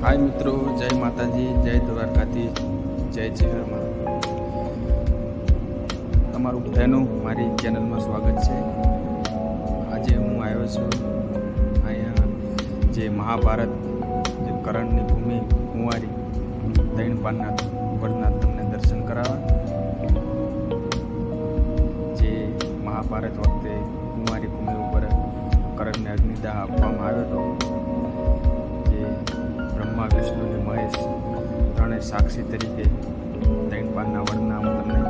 હાય મિત્રો, જય માતાજી, જય દ્વારકાથી, જય ચહેરમાં તમારું બધાનું મારી ચેનલમાં સ્વાગત છે. આજે હું આવ્યો છું અહીંયા જે મહાભારત, જે કરણની ભૂમિ, કુંવારી દૈણ પાનનાથ વડના તમને દર્શન કરાવવા. જે મહાભારત વખતે કુંવારી ભૂમિ ઉપર કરણને અગ્નિદાહ આપવામાં આવ્યો હતો. સાક્ષી તરીકે ત્રણ પાનના વડના હું તમને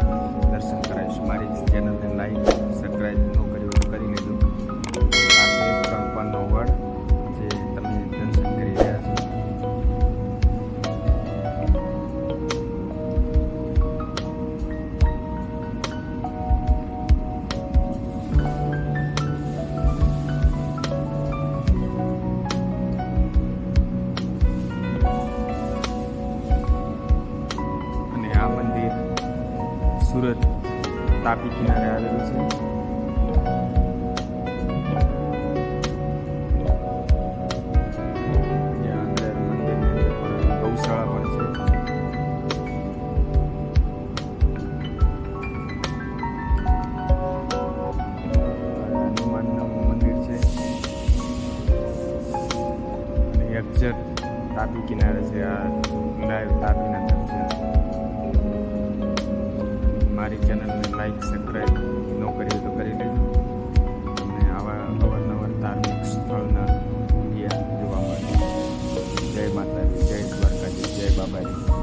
દર્શન કરાવીશ. મારી ચેનલને સુરત તાપી કિનારે આવેલું છે. એક્ઝેક્ટ તાપી કિનારે છે. આ લાઈવ તાપીના દર્શન લાઈક સબસ્ક્રાઈબ ન કરી તો કરી લેજો અને આવા અવારનવાર ધાર્મિક સ્થળના ગયા જોવા માટે જય માતાજી, જય દ્વારકાજી, જય બાબાજી.